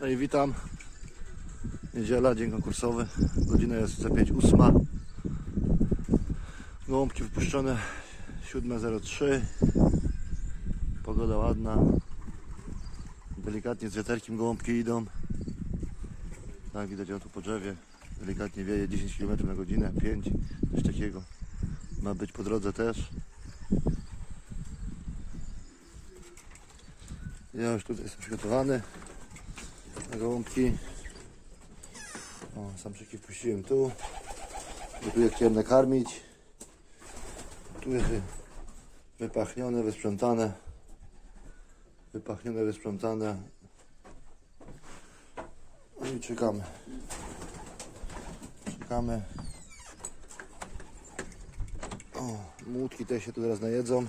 No i witam. Niedziela, dzień konkursowy. Godzina jest za 5.08. Gołąbki wypuszczone 7.03. Pogoda ładna. Delikatnie z wiaterkiem gołąbki idą. Tak, widać o tu po drzewie. Delikatnie wieje 10 km na godzinę, 5, coś takiego. Ma być po drodze też. Ja już tutaj jestem przygotowany gołąbki. O, samczyki wpuściłem tu. Tu je chciałem nakarmić. Tu jest wy- wypachnione, wysprzątane. Wypachnione, wysprzątane. No i czekamy. Czekamy. O, młódki te się tu teraz najedzą.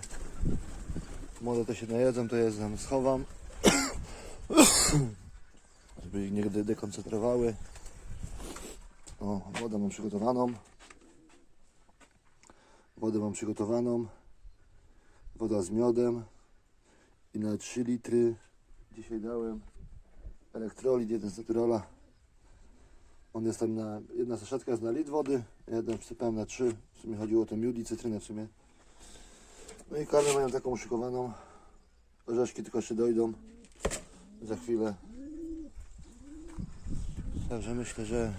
Młode te się najedzą, to je tam schowam. Żeby ich nie de- dekoncentrowały. O, wodę mam przygotowaną. Wodę mam przygotowaną. Woda z miodem. I na 3 litry dzisiaj dałem elektrolit, jeden z naturola. On jest tam na, jedna saszetka jest na litr wody, jeden wsypałem na 3. W sumie chodziło o ten miód i cytrynę w sumie. No i karmę mają taką uszykowaną. Orzeszki tylko jeszcze dojdą za chwilę. Także myślę, że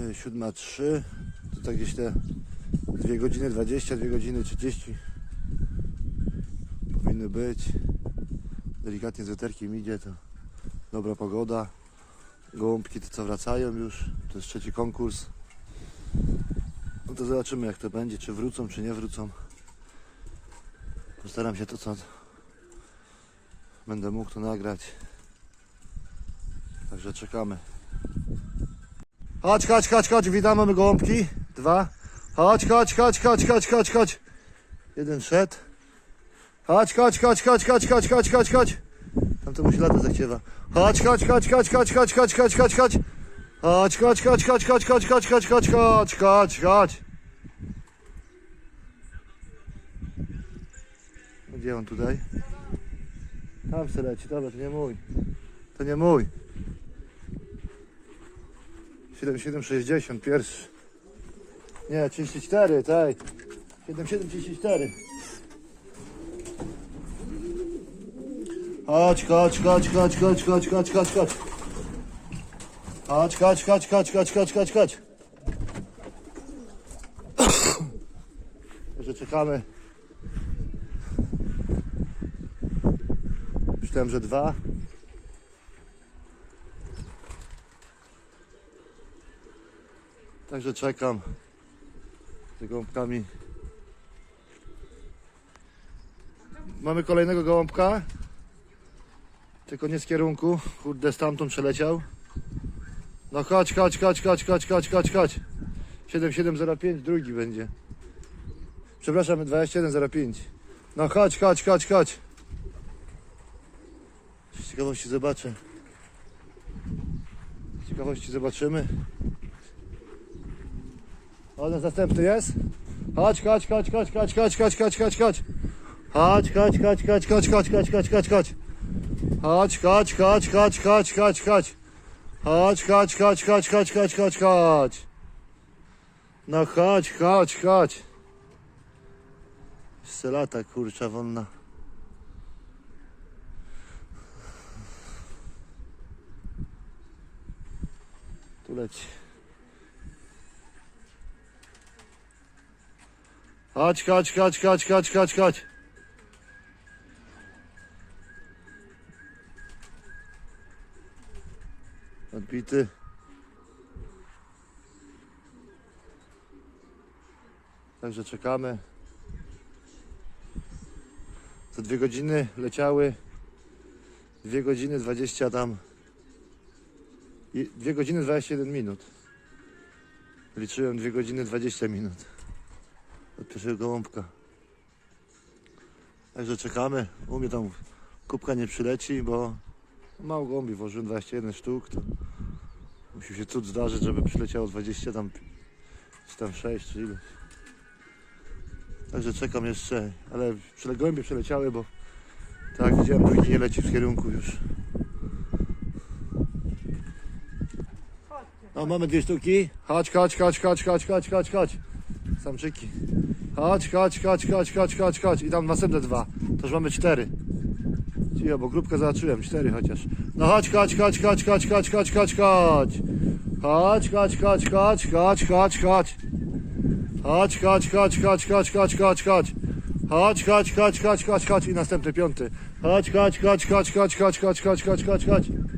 y, siódma trzy, to tak gdzieś te 2 godziny 20, 2 godziny 30 powinny być. Delikatnie z weterkiem idzie, to dobra pogoda. Gołąbki to co wracają już, to jest trzeci konkurs. No to zobaczymy jak to będzie, czy wrócą, czy nie wrócą. Postaram się to co będę mógł to nagrać. Także czekamy. Chodź, chodź, chodź, chodź, witamy my gołąbki. Dwa. Chodź, chodź, chodź, chodź, chodź, chodź, chodź. Jeden szedł. Chodź, chodź, chodź, chodź, chodź, chodź, chodź, chodź, chodź. Tam to musi lata zachciewa. Chodź, chodź, chodź, chodź, chodź, chodź, chodź, chodź, chodź, chodź. Chodź, chodź, chodź, chodź, chodź, chodź, chodź, chodź, chodź, chodź, chodź, chodź. Gdzie on tutaj? Tam se leci, dobra, to nie mój. To nie mój. 7760 pierwszy. Nie, 34, tak. 7734. Chodź, chodź, chodź, chodź, chodź, chodź, chodź, chodź, chodź. Chodź, chodź, chodź, chodź, chodź, chodź, chodź, chodź. Że czekamy. Myślałem, że dwa. Także czekam z gołąbkami. Mamy kolejnego gołąbka. Tylko nie z kierunku. Kurde, stamtąd przeleciał. No chodź, chodź, chodź, chodź, chodź, chodź, chodź, chodź. 7705, drugi będzie. Przepraszam, 2105. No chodź, chodź, chodź, chodź. Z ciekawości zobaczę. Z ciekawości zobaczymy. O, ten następny jest? Chodź, chodź, chodź, chodź, chodź, chodź, chodź, chodź, chodź, chodź. Chodź, chodź, chodź, chodź, chodź, chodź, chodź, chodź, chodź, chodź. Chodź, chodź, chodź, chodź, chodź, chodź, chodź. Chodź, chodź, chodź, chodź, chodź, chodź, chodź, chodź. No chodź, chodź, chodź. Jeszcze kurcza wonna. Leci. Chodź, chodź, chodź, chodź, chodź, chodź, chodź. Odbity. Także czekamy. Za dwie godziny leciały. Dwie godziny 20 tam. I dwie godziny 21 minut. Liczyłem dwie godziny 20 minut. Od pierwszego gołąbka. Także czekamy. U mnie tam kubka nie przyleci, bo mało gołębi włożyłem 21 sztuk. To musi się cud zdarzyć, żeby przyleciało 20 tam, czy tam 6 czy ileś. Także czekam jeszcze, ale gołębie przeleciały, bo Tak, widziałem, drugi nie leci w kierunku już. No, mamy dwie sztuki. Chodź, chodź, chodź, chodź, chodź, chodź, chodź, chodź. Samczyki. Chodź, chodź, chodź, chodź, chodź, chodź, chodź. I tam następne dwa. To już mamy cztery. Cicho, bo grupkę zobaczyłem, cztery chociaż. No chodź, chodź, chodź, chodź, chodź, chodź, chodź, chodź, chodź. Chodź, chodź, chodź, chodź, chodź, chodź, chodź. Chodź, chodź, chodź, chodź, chodź, chodź, chodź, chodź. Chodź, chodź, chodź, chodź, chodź, chodź. I następny piąty. Chodź, chodź, chodź, chodź, chodź, chodź, chodź, chodź, chodź, chodź, chodź. Chodź,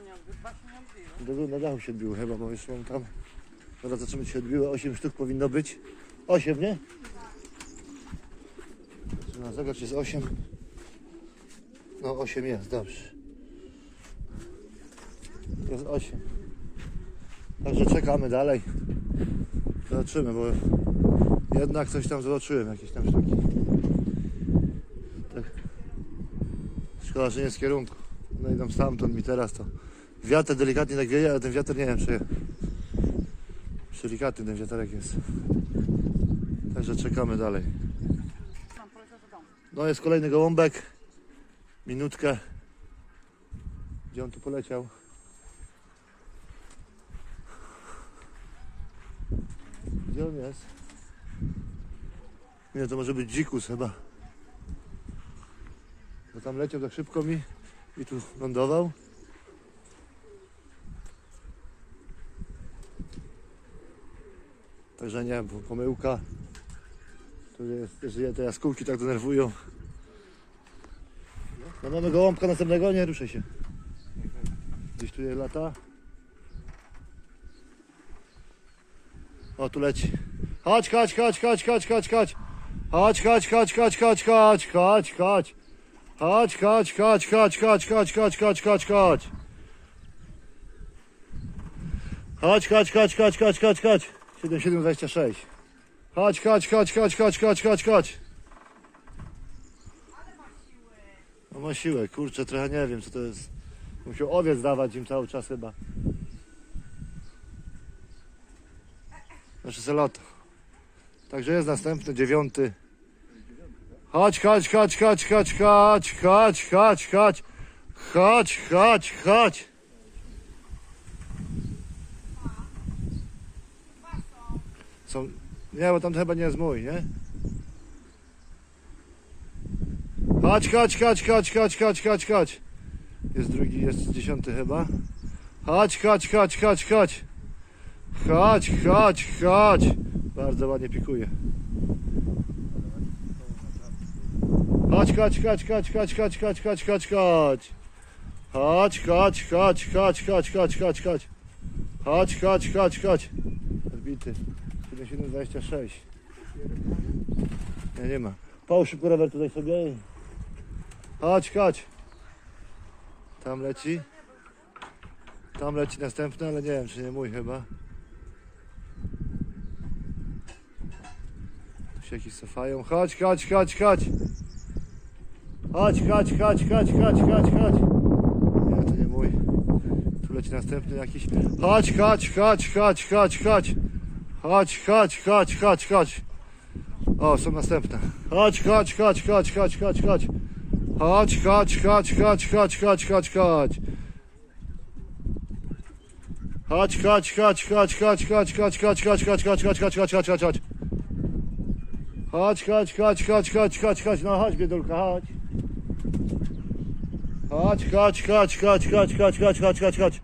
nie się odbiły. Do, na dachu się odbiło chyba, bo już mam tam. Zaraz zobaczymy, czy się odbiło. 8 sztuk powinno być. 8, nie? Na zegarz jest 8. No 8 jest, dobrze. Jest 8. Także czekamy dalej. Zobaczymy, bo jednak coś tam zobaczyłem, jakieś tam sztuki. Tak. Szkoda, że nie z kierunku. No idą stamtąd mi teraz to. Wiatr delikatnie tak wieje, ale ten wiatr nie wiem czy... Delikatny ten wiaterek jest. Także czekamy dalej. No jest kolejny gołąbek. Minutkę. Gdzie on tu poleciał? Gdzie on jest? Nie, to może być dzikus chyba. Bo tam leciał tak szybko mi i tu lądował. Także nie wiem, pomyłka. To jest, że te jaskółki tak denerwują. No mamy gołąbka następnego, nie ruszaj się. Gdzieś tu je lata. O, tu leci. Chodź, chodź, chodź, chodź, chodź, chodź, chodź. Chodź, chodź, chodź, chodź, chodź, chodź, chodź, chodź. Chodź, chodź, chodź, chodź, chodź, chodź, chodź, chodź, chodź, chodź. Chodź, chodź, chodź, chodź, chodź, chodź, chodź. 7726. Chodź, chodź, chodź, chodź, chodź, chodź, chodź, chodź. No ma siłę, kurczę, trochę nie wiem co to jest. Musiał owiec dawać im cały czas chyba. Znaczy selota. Także jest następny, dziewiąty. Chodź, chodź, chodź, chodź, chodź, chodź, chodź, chodź, chodź. Chodź, chodź, chodź. Są... Nie, bo tam chyba nie jest mój, nie? Chodź, chodź, chodź, chodź, chodź, chodź, chodź, chodź. Jest drugi, jest dziesiąty chyba. Chodź, chodź, chodź, chodź, chodź. Chodź, chodź, chodź. Bardzo ładnie pikuje. Chodź, chodź, chodź, chodź, chodź, chodź, chodź, chodź, chodź, chodź. Chodź, chodź, chodź, chodź, chodź, chodź, chodź, chodź. Chodź, chodź, chodź, chodź. Odbity. 7726. Nie, nie ma. Połóż szybko rower tutaj sobie. Chodź, chodź. Tam leci. Tam leci następny, ale nie wiem, czy nie mój chyba. Tu się jakieś cofają. Chodź, chodź, chodź, chodź. Chodź, chodź, chodź, chodź, chodź, chodź, chodź. Nie, to nie mój. Tu leci następny jakiś. Chodź, chodź, chodź, chodź, chodź, chodź. Chodź, chodź, chodź, chodź, chodź. O, są następne. Chodź, chodź, chodź, chodź, chodź, chodź, chodź. Chodź, chodź, chodź, chodź, chodź, chodź, chodź, chodź. Chodź, chodź, chodź, chodź, chodź, chodź, chodź, chodź, chodź, chodź, chodź, chodź, chodź, chodź, chodź, chodź, chodź. Chodź, chodź, chodź, chodź, chodź, chodź, chodź, no chodź, biedulka, chodź. Chodź, chodź, chodź, chodź, chodź, chodź, chodź, chodź, chodź, chodź.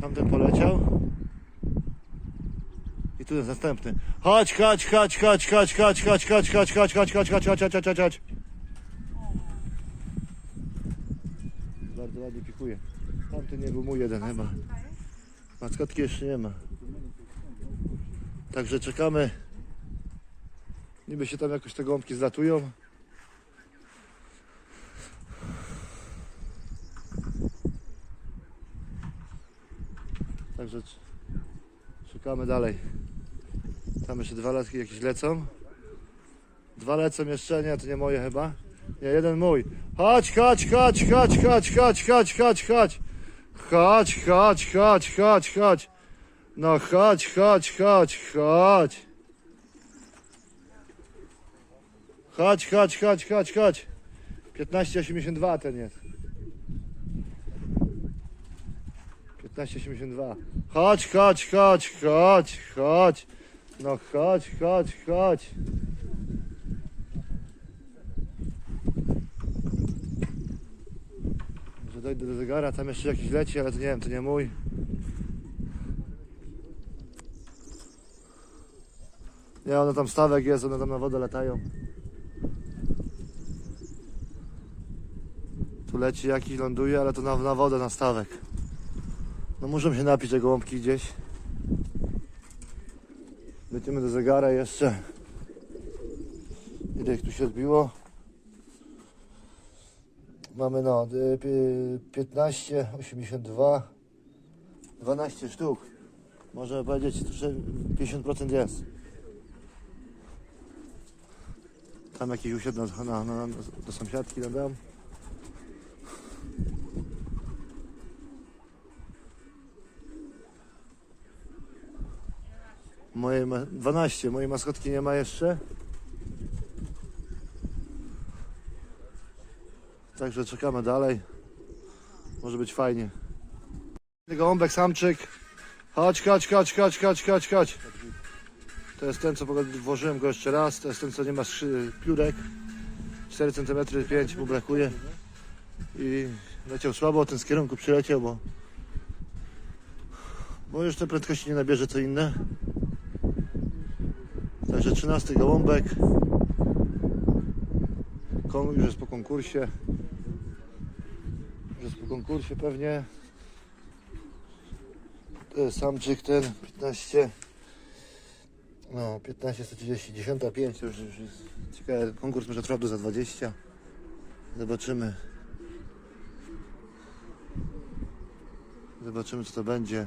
Tamten poleciał. I tu jest następny. Chodź, chodź, chodź, chodź, chodź, chodź, chodź, chodź, chodź, chodź, chodź, chodź, chodź, chodź, chodź, chodź, chodź. Bardzo ładnie pikuje. Tamten nie był mój jeden chyba. Maskotki jeszcze nie ma. Także czekamy. Niby się tam jakoś te gąbki zlatują. Także c- szukamy dalej. Tam jeszcze dwa latki jakieś lecą. Dwa lecą jeszcze, nie, to nie moje chyba. Nie, jeden mój. Chodź, chodź, chodź, chodź, chodź, chodź, chodź, chodź, chodź. Chodź, chodź, chodź, chodź, chodź. No chodź, chodź, chodź, chodź. Chodź, chodź, chodź, chodź, chodź. 15,82 ten jest. 15,82. Chodź, chodź, chodź, chodź, chodź. No chodź, chodź, chodź. Może dojdę do zegara, tam jeszcze jakiś leci, ale to nie wiem, to nie mój. Nie, one tam stawek jest, one tam na wodę latają. Tu leci jakiś, ląduje, ale to na, na wodę, na stawek. No muszą się napić te gołąbki gdzieś. Lecimy do zegara jeszcze. Ile ich tu się odbiło? Mamy no y, pi- 15, 82, 12 sztuk. Można powiedzieć, że 50% jest. Tam jakiś usiadł na, na, na, do sąsiadki na Moje ma 12, mojej maskotki nie ma jeszcze. Także czekamy dalej. Może być fajnie. Gołąbek samczyk. Chodź, chodź, chodź, chodź, chodź, chodź, chodź. To jest ten, co włożyłem go jeszcze raz. To jest ten, co nie ma piórek. 4 cm 5 mu brakuje. I leciał słabo, ten z kierunku przyleciał, bo bo już te prędkości nie nabierze co inne. Także 13 gołąbek. Kon- Już jest po konkursie. Już jest po konkursie pewnie. Samczyk ten 15. No 15 130, 10 5 to już, już jest ciekawe. Konkurs może trwa za 20. Zobaczymy. Zobaczymy co to będzie.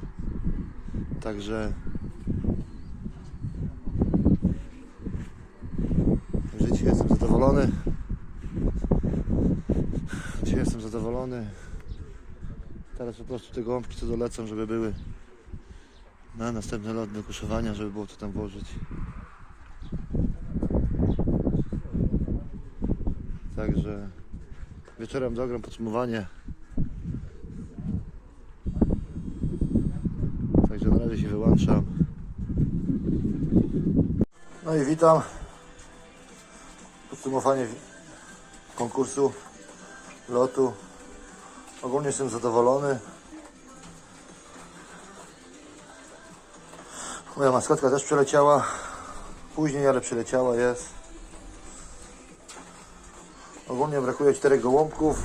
Także dzisiaj jestem zadowolony. Dzisiaj jestem zadowolony. Teraz po prostu te gąbki co dolecą, żeby były na następny lot do kuszowania, żeby było co tam włożyć. Także wieczorem dogram podsumowanie. Także na razie się wyłączam. No i witam. Podsumowanie konkursu lotu. Ogólnie jestem zadowolony. Moja maskotka też przeleciała. Później, ale przeleciała jest. Ogólnie brakuje czterech gołąbków.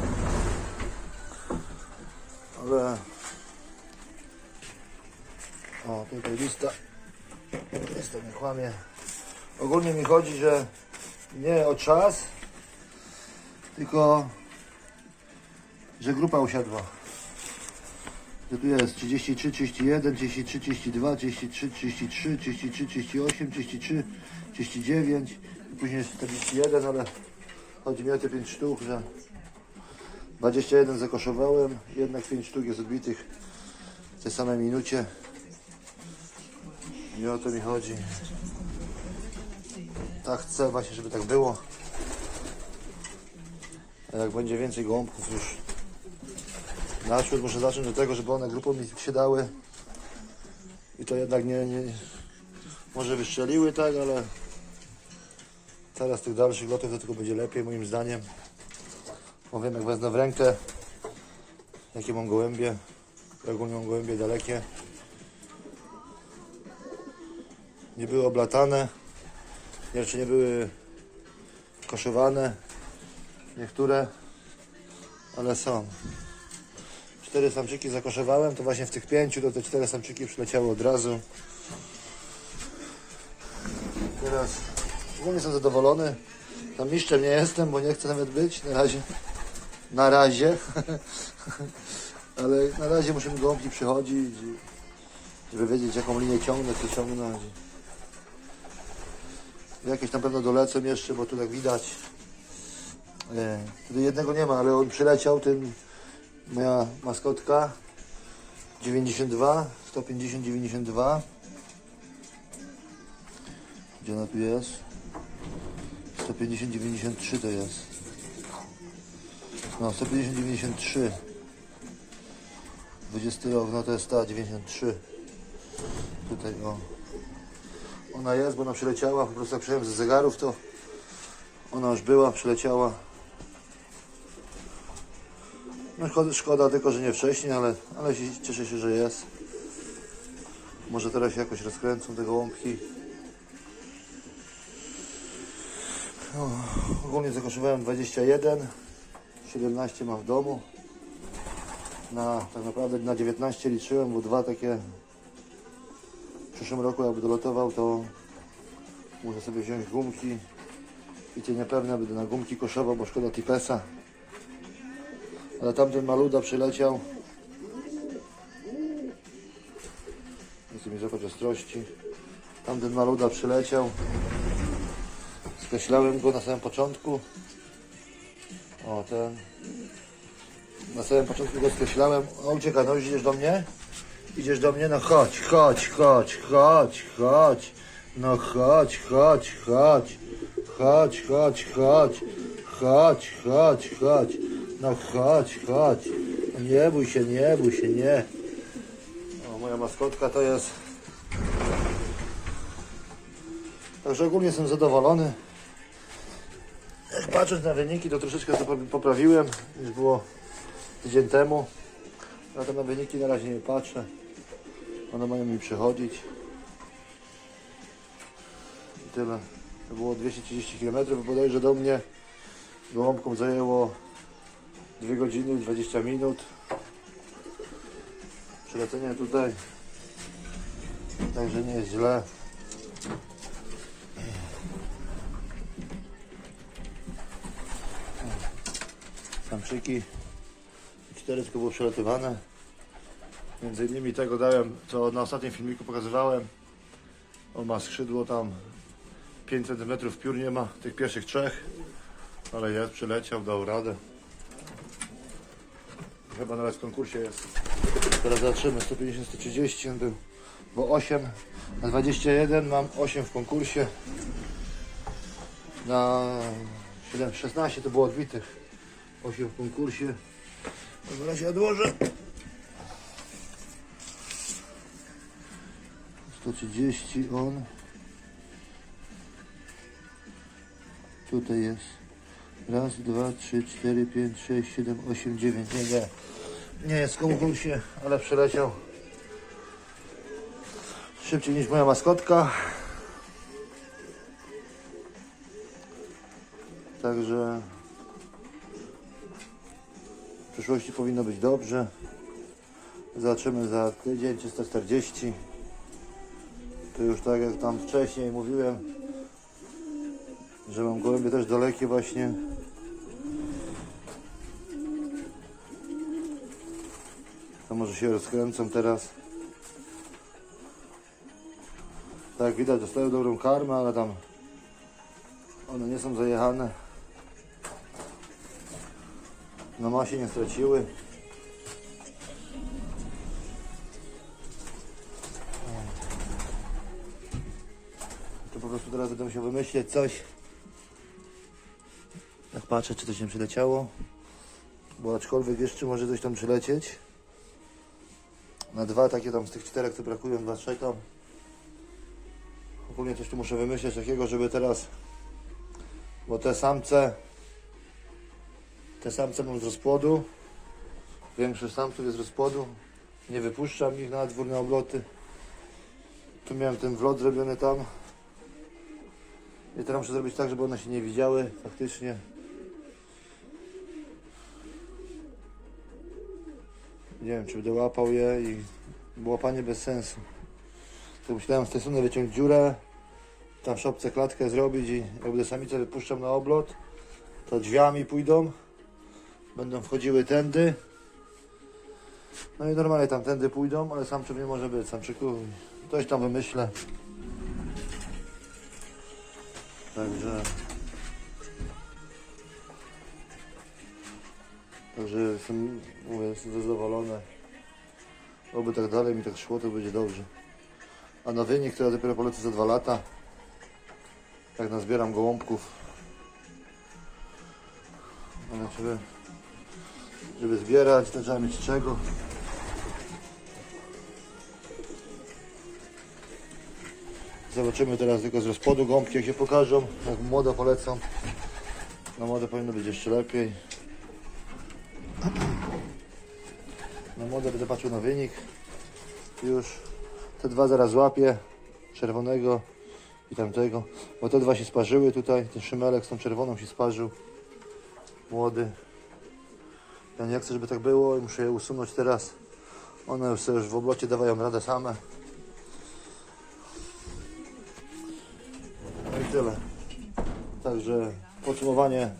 Ale... O, tutaj lista. Lista nie kłamie. Ogólnie mi chodzi, że nie o czas, tylko że grupa usiadła. Że tu jest 33, 31, 33, 32, 33, 33, 33, 38, 33, 39 i później jest 41, ale chodzi mi o te 5 sztuk, że 21 zakoszowałem, jednak 5 sztuk jest odbitych w tej samej minucie. I o to mi chodzi. Tak chcę właśnie, żeby tak było. A jak będzie więcej gołąbków już naprzód, muszę zacząć do tego, żeby one grupą mi się dały. I to jednak nie, nie może wystrzeliły tak, ale teraz tych dalszych lotów to tylko będzie lepiej moim zdaniem. Bo wiem jak wezmę w rękę, jakie mam gołębie. Ja ogólnie mam gołębie dalekie. Nie były oblatane. Jeszcze nie były koszowane. Niektóre, ale są. Cztery samczyki zakoszowałem, to właśnie w tych pięciu to te cztery samczyki przyleciały od razu. Teraz ogólnie jestem zadowolony. Tam mistrzem nie jestem, bo nie chcę nawet być na razie. Na razie. ale na razie muszę mi gołąbki przychodzić żeby wiedzieć jaką linię ciągnę, co ciągnąć. Jakieś na pewno dolecą jeszcze, bo tu tak widać. E, Tutaj jednego nie ma, ale on przyleciał, ten moja maskotka 92, 150, 92. Gdzie ona tu jest? 150, 93 to jest. No, 150, 93. 20 rok, no to jest ta 93. Tutaj o. Ona jest, bo ona przyleciała, po prostu jak przyjąłem ze zegarów, to ona już była, przyleciała. No szkoda, szkoda tylko, że nie wcześniej, ale, ale cieszę się, że jest. Może teraz się jakoś rozkręcą te gołąbki. No, ogólnie zakoszowałem 21, 17 mam w domu. Na, tak naprawdę na 19 liczyłem, bo dwa takie przyszłym roku jakby dolotował, to muszę sobie wziąć gumki i cię niepewne będę na gumki koszował, bo szkoda tipesa. Ale tamten maluda przyleciał. Nie chcę mi złapać ostrości. Tamten maluda przyleciał. Skreślałem go na samym początku. O, ten. Na samym początku go skreślałem. O, ucieka, no idziesz do mnie? Idziesz do mnie? No chodź, chodź, chodź, chodź, chodź. No chodź, chodź, chodź. Chodź, chodź, chodź. Chodź, chodź, chodź. No chodź, chodź. No Nie bój się, nie bój się, nie. O, moja maskotka to jest. Także ogólnie jestem zadowolony. Patrząc na wyniki, to troszeczkę to poprawiłem niż było tydzień temu. Na to na wyniki na razie nie patrzę. One mają mi przychodzić. I tyle. To było 230 km. Bodajże do mnie gołąbką zajęło 2 godziny i 20 minut. Przylecenie tutaj. Także nie jest źle. Samczyki. Cztery było przelatywane. Między innymi tego dałem, co na ostatnim filmiku pokazywałem. On ma skrzydło tam 5 cm piór nie ma, tych pierwszych trzech. Ale jest, przyleciał, dał radę. Chyba nawet w konkursie jest. Teraz zobaczymy, 150, 130 on był, bo 8 na 21 mam 8 w konkursie. Na 7, 16 to było odbitych. 8 w konkursie. Dobra, się odłożę. 130 on. Tutaj jest. Raz, dwa, trzy, cztery, pięć, sześć, siedem, osiem, dziewięć. Nie, nie. Nie jest konkursie, ale przeleciał. Szybciej niż moja maskotka. Także przyszłości powinno być dobrze. Zobaczymy za tydzień 340. To już tak jak tam wcześniej mówiłem, że mam gołębie też dalekie właśnie. To może się rozkręcą teraz. Tak jak widać dostają dobrą karmę, ale tam one nie są zajechane. Na masie nie straciły. To po prostu teraz będę musiał wymyślić coś. Jak patrzę, czy coś nie przyleciało. Bo aczkolwiek jeszcze może coś tam przylecieć. Na dwa takie tam z tych czterech, co brakują, dwa czekam. Ogólnie coś tu muszę wymyśleć takiego, żeby teraz... Bo te samce... Te samce mam z rozpłodu. Większość samców jest z rozpłodu. Nie wypuszczam ich na dwór na obloty. Tu miałem ten wlot zrobiony tam. I teraz muszę zrobić tak, żeby one się nie widziały faktycznie. Nie wiem, czy będę łapał je i łapanie bez sensu. To myślałem z tej strony wyciąć dziurę, tam w szopce klatkę zrobić i jak będę samicę wypuszczam na oblot, to drzwiami pójdą. Będą wchodziły tędy. No i normalnie tamtędy pójdą, ale samczyk nie może być. Samczyku coś tam wymyślę. Także... Także jestem, mówię, jestem zadowolony. Oby tak dalej mi tak szło, to będzie dobrze. A na wynik to ja dopiero polecę za dwa lata. Jak nazbieram gołąbków. Ale żeby, żeby zbierać, to trzeba mieć czego. Zobaczymy teraz tylko z rozpodu gąbki, jak się pokażą. Jak młode polecą. Na młode powinno być jeszcze lepiej. Na młode będę patrzył na wynik. Już te dwa zaraz złapię. Czerwonego i tamtego. Bo te dwa się sparzyły tutaj. Ten szymelek z tą czerwoną się sparzył. Młody. Ja nie chcę, żeby tak było i muszę je usunąć teraz. One już sobie w oblocie dawają radę same. No i tyle. Także podsumowanie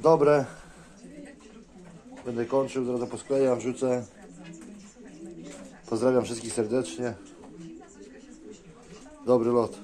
dobre. Będę kończył, zaraz to posklejam, wrzucę. Pozdrawiam wszystkich serdecznie. Dobry lot.